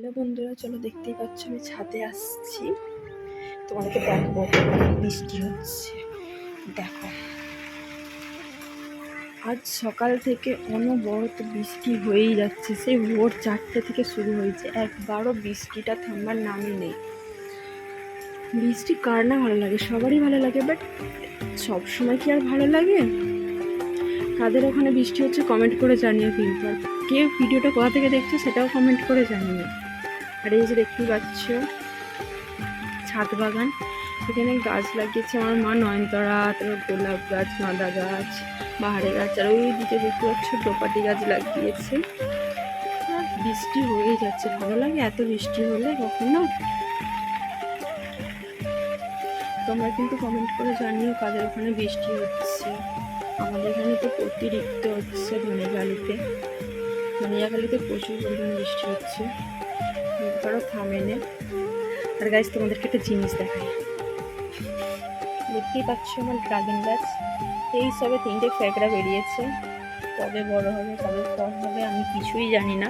Hello বন্ধুরা, চলো দেখতেই পাচ্ছ আমি ছাদে আসছি। তোমাদেরকে দেখব, বৃষ্টি হচ্ছে। দেখো। আজ সকাল থেকে অনবরত বৃষ্টি হয়েই যাচ্ছে। সেই ভোর চারটে থেকে শুরু হয়েছে। একবারও বৃষ্টিটা থামবার নামই নেই। বৃষ্টি কার না ভালো লাগে? সবারই ভালো লাগে বাট সব সময় কি আর ভালো লাগে? কাদের ওখানে বৃষ্টি হচ্ছে কমেন্ট করে জানিও কিন্তু। আর কে ভিডিওটা কোথা থেকে দেখছ সেটাও কমেন্ট করে জানিও। আর এই যে দেখতেই পাচ্ছ, ছাদ বাগান। এখানে গাছ লাগিয়েছে আমার মা, নয়নতারা, তারপর গোলাপ গাছ, মাদা গাছ বাহারে গাছ, আর ওই দিকে দেখতে পাচ্ছ টোপাটি গাছ লাগিয়েছে। বৃষ্টি হয়েই যাচ্ছে। ভালো লাগে এত বৃষ্টি হলে কখনো? তোমরা কিন্তু কমেন্ট করে জানিও কাদের ওখানে বৃষ্টি হচ্ছে। আমাদের এখানে তো অতিরিক্ত হচ্ছে ধনেখালিতে ধনিয়াখালিতে প্রচুর পরিমাণে বৃষ্টি হচ্ছে। একবারও থামে না। আর গাছ তোমাদেরকে একটা জিনিস দেখাই। দেখতেই পাচ্ছ আমার ড্রাগন গাছ। এই সবে তিনটে ফ্যাকড়া বেরিয়েছে। কবে বড় হবে, কবে ফল হবে, আমি কিছুই জানি না।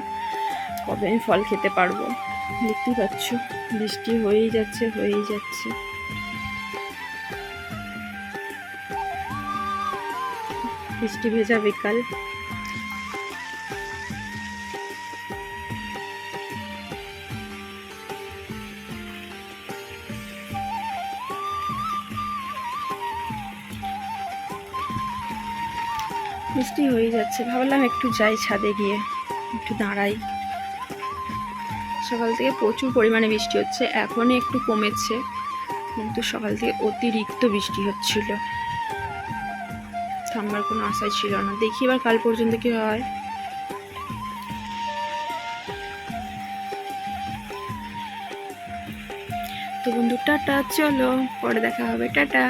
কবে আমি ফল খেতে পারব? দেখতেই পাচ্ছ, বৃষ্টি হয়েই যাচ্ছে হয়েই যাচ্ছে। বৃষ্টি ভেজা বিকাল। বৃষ্টি হয়ে যাচ্ছে। ভাবলাম একটু যাই ছাদে গিয়ে, একটু দাঁড়াই। সকাল থেকে প্রচুর পরিমাণে বৃষ্টি হচ্ছে, এখনই একটু কমেছে, কিন্তু সকাল থেকে অতিরিক্ত বৃষ্টি হচ্ছিল। থামবার কোনো আশাই ছিল না। দেখি এবার কাল পর্যন্ত কি হয়। তো বন্ধু, টাটা, চলো, পরে দেখা হবে। টাটা।